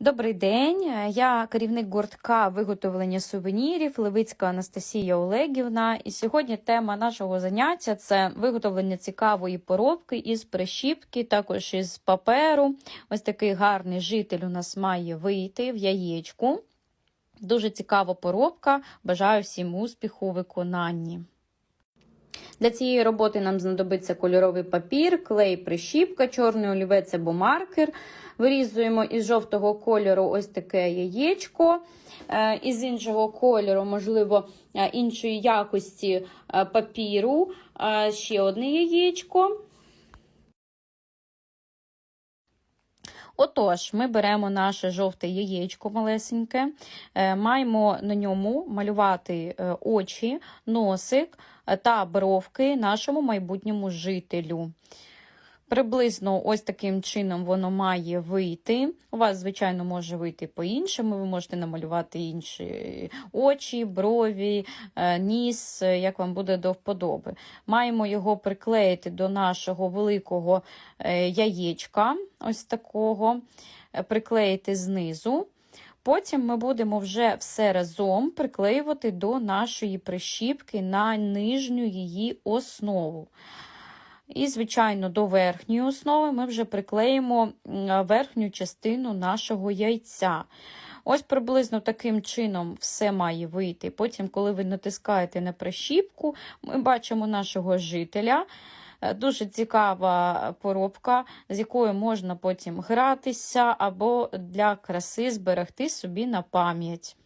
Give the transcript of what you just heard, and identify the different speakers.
Speaker 1: Добрий день, я керівник гуртка виготовлення сувенірів Левицька Анастасія Олегівна. І сьогодні тема нашого заняття це виготовлення цікавої поробки із прищіпки, також із паперу. Ось такий гарний житель у нас має вийти в яєчку. Дуже цікава поробка. Бажаю всім успіху у виконанні. Для цієї роботи нам знадобиться кольоровий папір, клей, прищіпка, чорний олівець або маркер. Вирізуємо із жовтого кольору ось таке яєчко. Е, Із іншого кольору, можливо, е, іншої якості е, папіру, ще одне яєчко. Отож, ми беремо наше жовте яєчко малесеньке, е, маємо на ньому малювати е, очі, носик е, та бровки нашому майбутньому жителю. Приблизно ось таким чином воно має вийти. У вас, звичайно, може вийти по-іншому. Ви можете намалювати інші очі, брові, е, ніс, е, як вам буде до вподоби. Маємо його приклеїти до нашого великого е, яєчка, ось такого, приклеїти знизу. Потім ми будемо вже все разом приклеювати до нашої прищіпки на нижню її основу. І, звичайно, до верхньої основи ми вже приклеїмо верхню частину нашого яйця. Ось приблизно таким чином все має вийти. Потім, коли ви натискаєте на прищіпку, ми бачимо нашого жителя. Е, Дуже цікава поробка, з якою можна потім гратися або для краси зберегти собі на пам'ять.